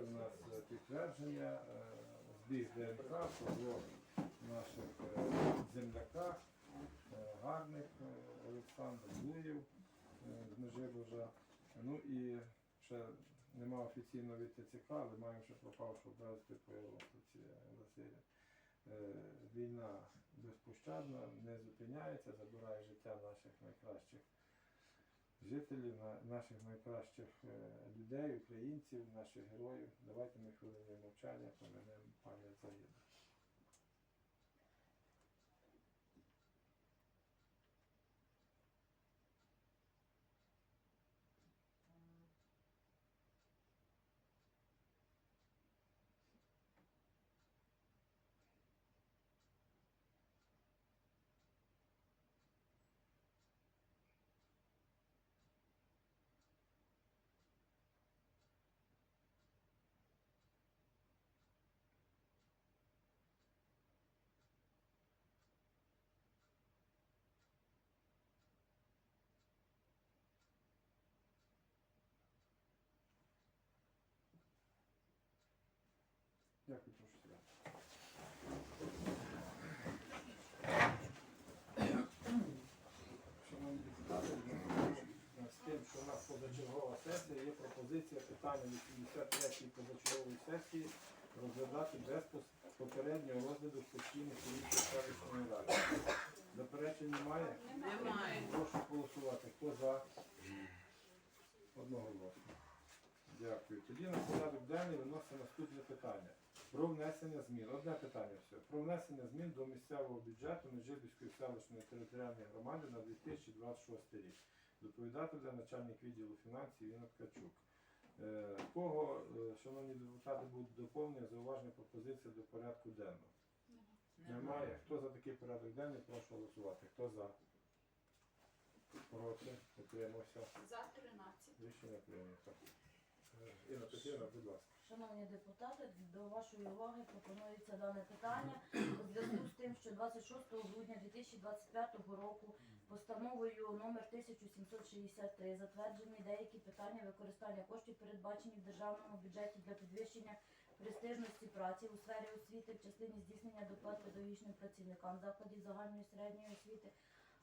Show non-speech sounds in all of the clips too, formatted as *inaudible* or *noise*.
Є в нас е, підтвердження е, збіг ДНК по наших е, земляках. Гарник е, Олександр Зуєв е, з Межибужа. Ну і ще нема офіційного від ТЦК, але маємо ще пропавшого безвісти по Василя. Війна безпощадна, не зупиняється, забирає життя наших найкращих жителів, на- наших найкращих е, людей, українців, наших героїв. Давайте ми хвилиною мовчання поменемо пам'ять загиблих. Дякую, прошу сідати. Шановні депутати, з тим, що у нас позачергова сесія, є пропозиція питання 83-ї позачергової сесії розглядати без попереднього розгляду постійних комісіях селищної ради. Заперечень немає? Немає. Прошу голосувати. Хто за? Одного голосу. Дякую. Тоді на порядок денний виносимо наступне питання. Про внесення змін. Одне питання все. Про внесення змін до місцевого бюджету Межибіської селищної територіальної громади на 2026 рік. Доповідати для начальник відділу фінансів Інна Ткачук. Е, кого, е, шановні депутати, будуть доповнення, зауваження, пропозиції до порядку денного? Немає. Хто за такий порядок денний, прошу голосувати. Хто за? Проти? Утримався. За 13. Рішення прийнято. Е, Інна Петрівна, будь ласка. Шановні депутати, до вашої уваги пропонується дане питання у зв'язку з тим, що 26 грудня 2025 року постановою номер 1763 затверджені деякі питання використання коштів, передбачені в державному бюджеті для підвищення престижності праці у сфері освіти в частині здійснення доплат педагогічним працівникам закладів загальної середньої освіти,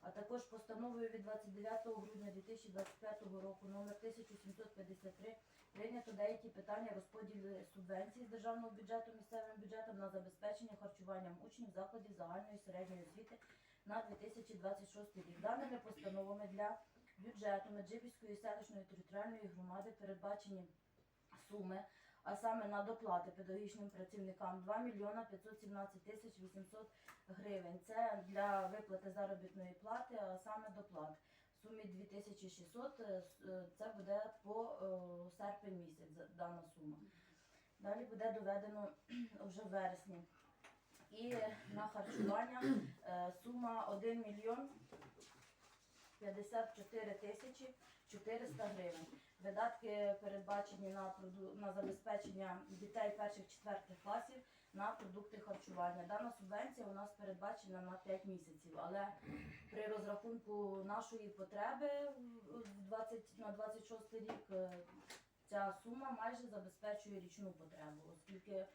а також постановою від 29 грудня 2025 року номер 1753 Прийнято деякі питання розподілу субвенцій з державного бюджету місцевим бюджетом на забезпечення харчуванням учнів закладів загальної середньої освіти на 2026 рік. Даними постановами для бюджету Меджибіської селищної територіальної громади передбачені суми, а саме на доплати педагогічним працівникам 2 мільйона 517 тисяч 800 гривень. Це для виплати заробітної плати, а саме доплат в сумі 2600, е, е, це буде по е, серпень місяць дана сума. Далі буде доведено *clears throat* вже в вересні. І на харчування сума 1 мільйон 54 тисячі 400 гривень. Видатки передбачені на, на забезпечення дітей перших-четвертих класів на продукти харчування. Дана субвенція у нас передбачена на 5 місяців, але при розрахунку нашої потреби в- в 20, на 26 рік е, ця сума майже забезпечує річну потребу, оскільки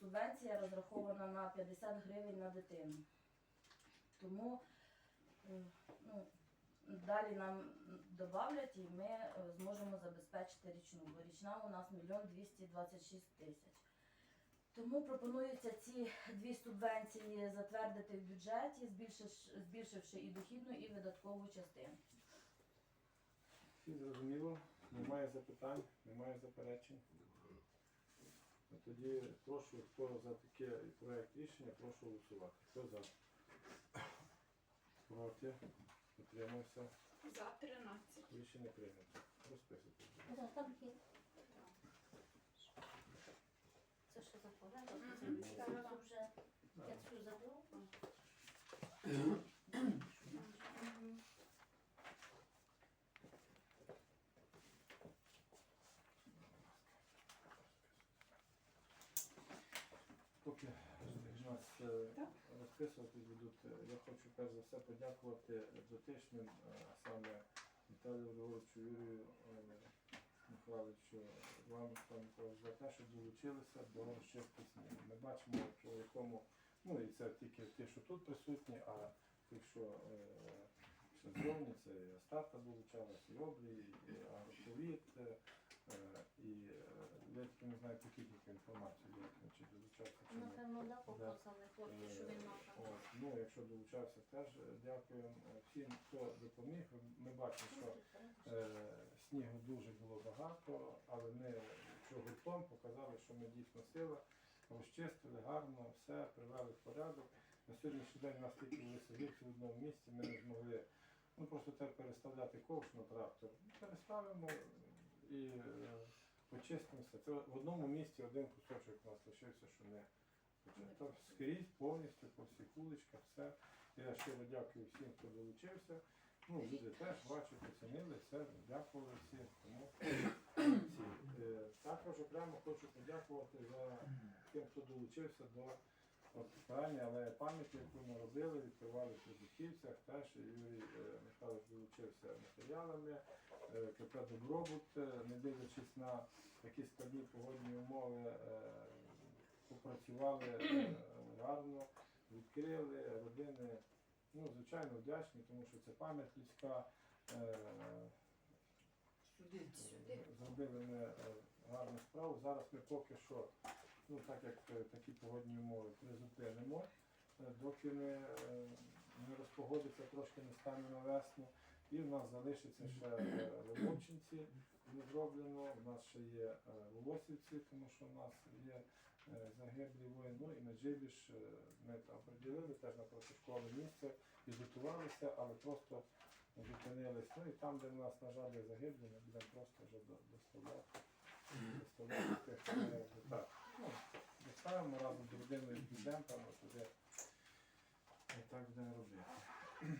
субвенція розрахована на 50 гривень на дитину. Тому е, ну, далі нам додавлять і ми е, зможемо забезпечити річну, бо річна у нас 1 226 тисяч. Тому пропонується ці дві субвенції затвердити в бюджеті, збільшивши, і дохідну, і видаткову частину. Всі зрозуміло? Немає запитань, немає заперечень. Ну, Тоді прошу, хто за таке проект рішення, прошу голосувати. Хто за? Проти? Утримався? За 13. Рішення прийнято. Розписуйтесь. Да, там є. Це що за порядок? Це вже- це вже я цю забула. Поки е, Так. розписувати будуть, е, я хочу перш за все подякувати дотичним, е, а саме Віталію Григоровичу, Юрію Михайловичу, вам Станкович, за те, що долучилися до розчистки снігу. Ми бачимо, що в якому, ну і це тільки ті, що тут присутні, а тих, що е, зовні, це і Астарта долучалась, і Облі, і Агроповіт, і я тільки не знаю, які тільки інформацію, як він чи долучався чи ні. Напевно, да, показали хлопці, що він Е, мав. от, Ну, якщо долучався, теж е, дякуємо Е, всім, хто допоміг. Ми бачимо, що е, снігу дуже було багато, але ми що гуртом показали, що ми дійсно сила, розчистили гарно, все, привели в порядок. На сьогоднішній день у нас тільки висадився в одному місці, ми не змогли ну, просто те переставляти ковш на трактор. Переставимо і е, почистимося. Це в одному місці один кусочок у нас лишився, що не то скрізь повністю по всіх вуличках, все. Я щиро дякую всім, хто долучився. Ну, люди теж бачать, оцінили все, дякували всім. Тому ці. Е, також окремо хочу подякувати за тим, хто долучився до от, крайньої алеї пам'яті, яку ми робили, відкривали в Трудівківцях. Теж Юрій е, Михайлович долучився матеріалами. Е, КП Добробут, е, не дивлячись на такі складні погодні умови, е, попрацювали е, гарно, відкрили родини. Ну, звичайно, вдячні, тому що це пам'ять людська. Е. Зробили ми е, гарну справу. Зараз ми поки що, ну так як е, такі погодні умови, призупинимо, е, доки не, е, не розпогодиться, трошки не стане на весну. І в нас залишиться ще е, не зроблено, в нас ще є Волосівці, тому що в нас є загиблі воїни. Ну і Меджибіж ми там приділили теж на протишколе місце, підготувалися, але просто зупинились. Ну і там, де в нас, на жаль, є загиблі, ми будемо просто вже до- доставляти. Доставляти тих, так. Ну, доставимо разом з родиною студентами туди. І так будемо робити. *clears throat*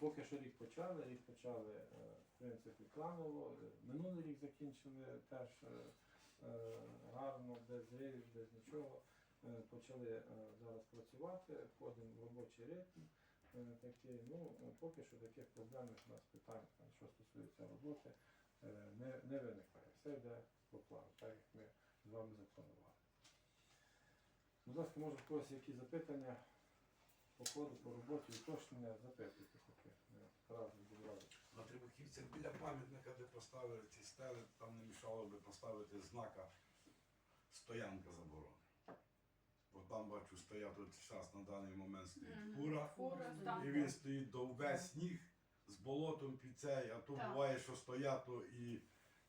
Поки що рік почали, рік почали е, в принципі планово. Минулий рік закінчили теж е, е, гарно, без зривів, без нічого. Почали зараз працювати, входимо в робочий ритм. Такий, ну, поки що таких проблемних у нас питань, що стосується роботи, не, не виникає. Все йде по плану, так як ми з вами запланували. Будь ласка, може в когось які запитання по ходу, по роботі, уточнення, запитуйте таке. Разом зібрали. На Трибухівцях біля пам'ятника, де поставили ці стели, там не мішало би поставити знака стоянка заборони. Бо там бачу, стоять от зараз на даний момент стоїть фура, Фура, і він стоїть до весь сніг з болотом під цей, а то Так. буває, що стоять то і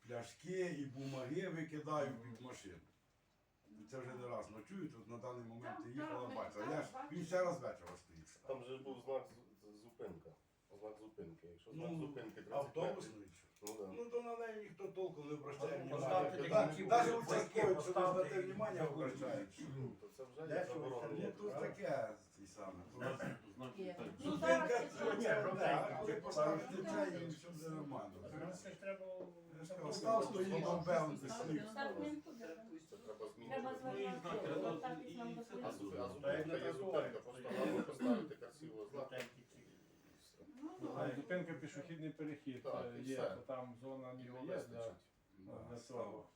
пляшки, і бумаги викидають під машину. Це вже не раз ночую, тут на даний момент я їхала, бачила. Я ж, він ще раз вечора стоїть. Там же був знак з- зупинка. Знак зупинки. Якщо знак Ну, зупинки 30 Автобусний. метрів, Ну да. Ну то на неї ніхто толком не обращає внимання. поставте Навіть такі Навіть участкові, що не поставте звертає внимання, обращають. Ну, то це вже є Дешево, заборонено. Ну тут таке ці саме. Ну, зараз це це все. одне, поставити це, і все буде нормально. Це ж треба Я ж кажу, Став стоїть довбел без сніг. Так, не буде. Треба Треба Так, і нам А доповідати. зу- а зупинка є зупинка, просто треба поставити красиво знак. і. А зупинка пішохідний перехід Так, е, і є, все. то там зона не Його є для, вистачить. Для став-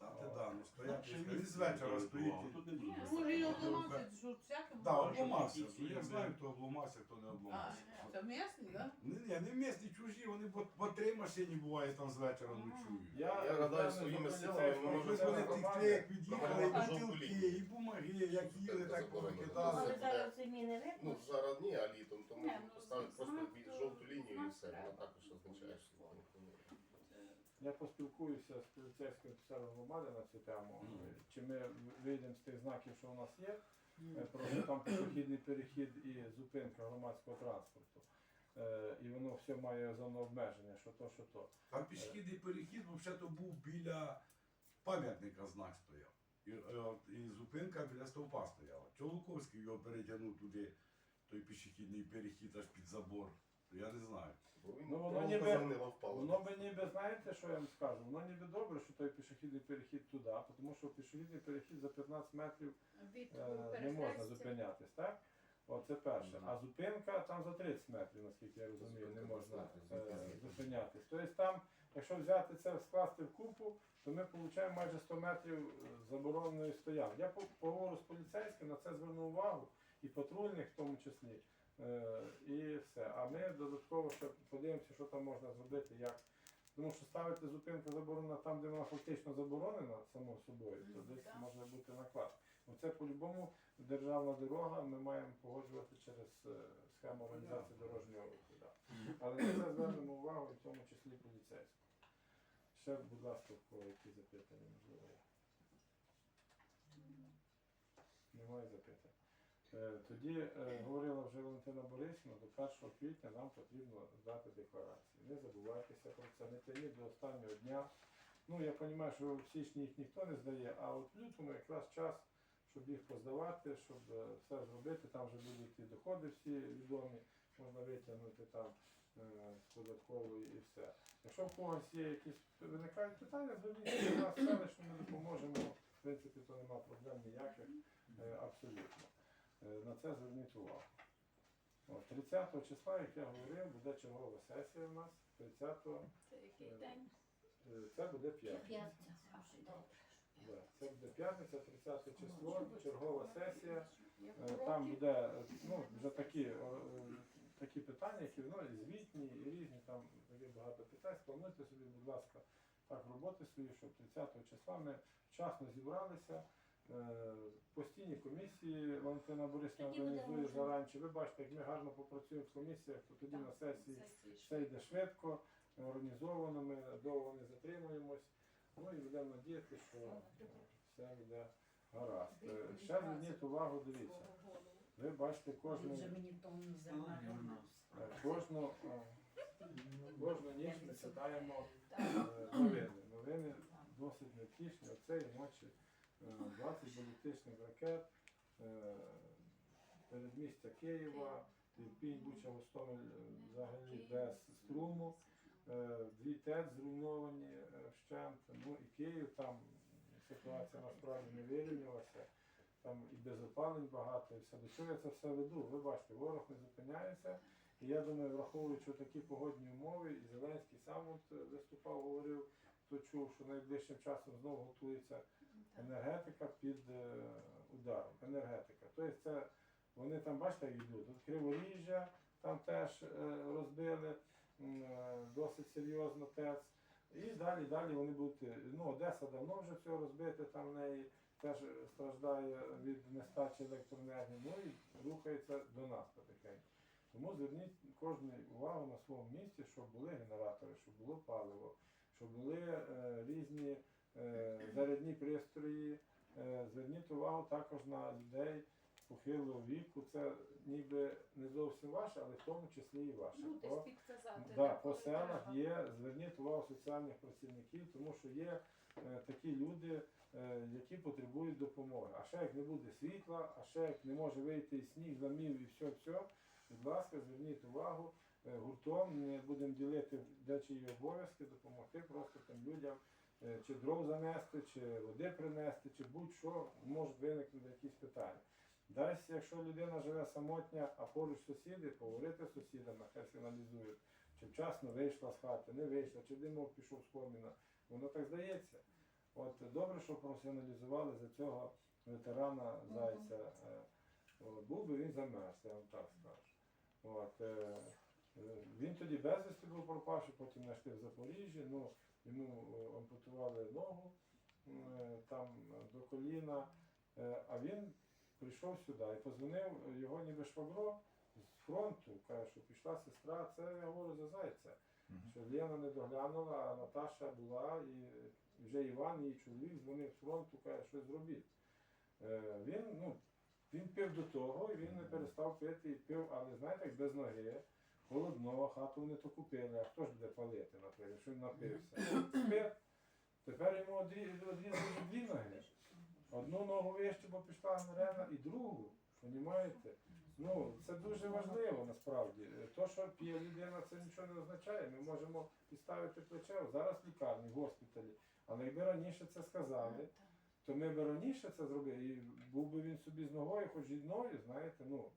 того. Стати, да, ну стояти. Він з вечора стоїть. Тут не буде. Може і обламався, що всяке Так, обломався. Ті- Я знаю, хто обломався, хто не А, обломався. це місний, так? Ні, ні, не місні чужі, вони по, по три машині буває там з вечора ночують. Я, Я гадаю, своїми силами ми можемо вони як громади- від'їхали, і Громади бутилки, і бумаги, як їли, так Але повикидали. зараз ці міни Ну, зараз ні, а літом, тому Ні, ну, поставити просто бі- жовту лінію і все. також означає, що ніхто не- Я поспілкуюся з поліцейським офіцером громади на цю тему. Чи ми вийдемо з тих знаків, що у нас є, е, про там пішохідний перехід і зупинка громадського транспорту. Е, І воно все має зону обмеження, що то, що то. Там пішохідний перехід, взагалі, був біля пам'ятника знак стояв. І, е, і зупинка біля стовпа стояла. Чолуковський його перетягнув туди, той пішохідний перехід аж під забор. Я не знаю. Бо він Ну, воно ніби- загнила, впала. Воно би ніби, знаєте, що я вам скажу? Воно ніби добре, що той пішохідний перехід туди, тому що пішохідний перехід за 15 метрів Від е, не можна зупинятись, так? Оце перше. Мгм. А зупинка там за 30 метрів, наскільки я розумію, не Зупинка можна 30 е, метрів. зупинятись. Тобто там, якщо взяти це, скласти в купу, то ми отримаємо майже 100 метрів е, забороненої стоянки. Я по- поговорю з поліцейським, на це зверну увагу, і патрульних в тому числі. Е, і все. А ми додатково ще подивимося, що там можна зробити, як. Тому що ставити зупинку заборонена там, де вона фактично заборонена само собою, то десь так. може бути наклад. Оце по-любому державна дорога, ми маємо погоджувати через е, схему організації дорожнього руху. Да. Але на це звернемо увагу, і в тому числі поліцейську. Ще, будь ласка, в кого які запитання можливо. Немає запитань. Е, Тоді е, говорила вже Валентина Борисівна, до 1 квітня нам потрібно здати декларації. Не забувайтеся про це, не тяніть до останнього дня. Ну, я розумію, що в січні їх ніхто не здає, а от в лютому якраз час, щоб їх поздавати, щоб е, все зробити. Там вже будуть і доходи всі відомі, можна витягнути там з податкової і все. Якщо в когось є якісь виникають питання, зверніться до нас селищно, ми допоможемо. В принципі, то нема проблем ніяких, абсолютно. Е, На це зверніть увагу. От, 30 числа, як я говорив, буде чергова сесія у нас. 30 Це який день? е, це буде п'ятниця. Це буде п'ятниця, 30 число, чергова сесія. Е? Там буде е, ну, вже такі, е, е, такі питання, які ну, і звітні, і різні, там такі багато питань. Сплануйте собі, будь ласка, так роботи свої, щоб 30 числа ми вчасно зібралися. Е, Постійні комісії Валентина буде організує заранче. Ви бачите, як ми гарно попрацюємо в комісіях, то тоді Так, на сесії сесії все йде швидко, організовано, ми довго не затримуємось. Ну і будемо надіяти, що все буде гаразд. Е, Ще зверніть увагу, дивіться. Ви бачите кожну, е, кожну, кожну ніч ми читаємо новини. Новини досить невтішні. Оцеї ночі е, 20 балістичних ракет, е, передмістя Києва, Пінь, Буча, Гостомель е, взагалі без струму. Е, Дві ТЕЦ зруйновані е, вщент. Ну і Київ там ситуація насправді не вирівнялася. Там і без опалень багато, і все. До чого я це все веду? Ви бачите, ворог не зупиняється. І я думаю, враховуючи такі погодні умови, і Зеленський сам от е, виступав, говорив, хто чув, що найближчим часом знову готується енергетика під е, ударом. Енергетика. Тобто це вони там, бачите, йдуть. Тут Криворіжжя там теж е, розбили е, досить серйозно ТЕЦ. І далі, далі вони будуть. Ну, Одеса давно вже все розбите, там в неї теж страждає від нестачі електроенергії, ну і рухається до нас потихеньку. Тому зверніть кожну увагу на своєму місці, щоб були генератори, щоб було паливо, щоб були е, різні зарядні пристрої. Е, зверніть увагу також на людей похилого віку. Це ніби не зовсім ваше, але в тому числі і ваше. Ну, десь. Да, по селах є, зверніть увагу соціальних працівників, тому що є е, такі люди, е, які потребують допомоги. А ще як не буде світла, а ще як не може вийти і сніг, замів і все, все, будь ласка, зверніть увагу е, гуртом, не будемо ділити де чиї обов'язки, допомогти просто тим людям. Е, Чи дров занести, чи води принести, чи будь-що можуть виникнути якісь питання. Десь, якщо людина живе самотня, а поруч сусіди, поговорити з сусідами, хай сигналізують. чи вчасно вийшла з хати, не вийшла, чи димок пішов з коміна. Воно так здається. От добре, що професіоналізували за цього ветерана Зайця. Е, Був би він замерз, я вам так скажу. От, е, він тоді безвісти був пропавши, потім знайшли в Запоріжжі, ну, йому е, ампутували ногу е, там до коліна, Е, а він прийшов сюди і позвонив його ніби швагро з фронту, каже, що пішла сестра, це я говорю за зайця. Що Лена не доглянула, а Наташа була, і вже Іван, її чоловік, дзвонив з фронту, каже, що зробіть. Він, ну, він пив до того, і він не перестав пити і пив, але знаєте, як без ноги, холодно, хату не то купили, а хто ж буде палити, наприклад, якщо він напився. Тепер йому одрізали дві ноги. Одну ногу вище, бо пішла гангрена, і другу. Понімаєте? Ну, це дуже важливо насправді. То, що п'є людина, це нічого не означає. Ми можемо підставити плече. Зараз в лікарні, в госпіталі. Але якби раніше це сказали, то ми б раніше це зробили. І був би він собі з ногою, хоч і одною, знаєте, ну.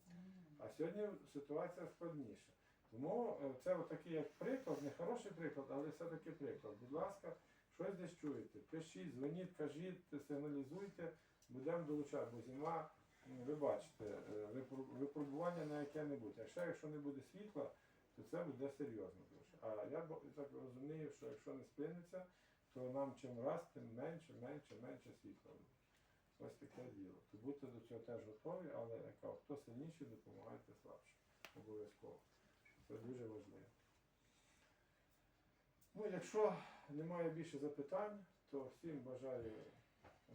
А сьогодні ситуація складніша. Тому е, це такий як приклад, не хороший приклад, але все-таки приклад. Будь ласка, щось десь чуєте. Пишіть, дзвоніть, кажіть, сигналізуйте, будемо долучати, бо зима, ви бачите, е, випробування на яке-небудь. А ще якщо не буде світла, то це буде серйозно. А я так розумію, що якщо не спиниться, то нам чим раз, тим менше, менше, менше світла буде. Ось таке діло. То будьте до цього теж готові, але я хто сильніший, допомагайте слабше. Обов'язково. Це дуже важливо. Ну, якщо немає більше запитань, то всім бажаю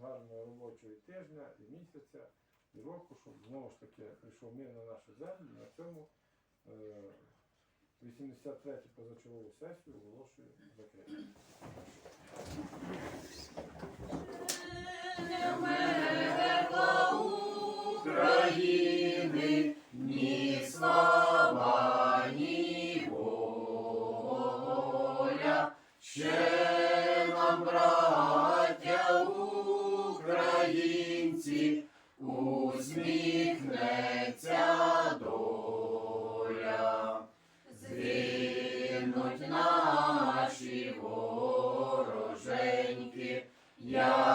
гарного робочого тижня і місяця, і року, щоб знову ж таки прийшов мир на нашу землю. На цьому е, 83 позачергову сесію оголошую закритою. України ні слава, Ще нам, браття українці, усміхнеться доля. Згинуть наші вороженьки, як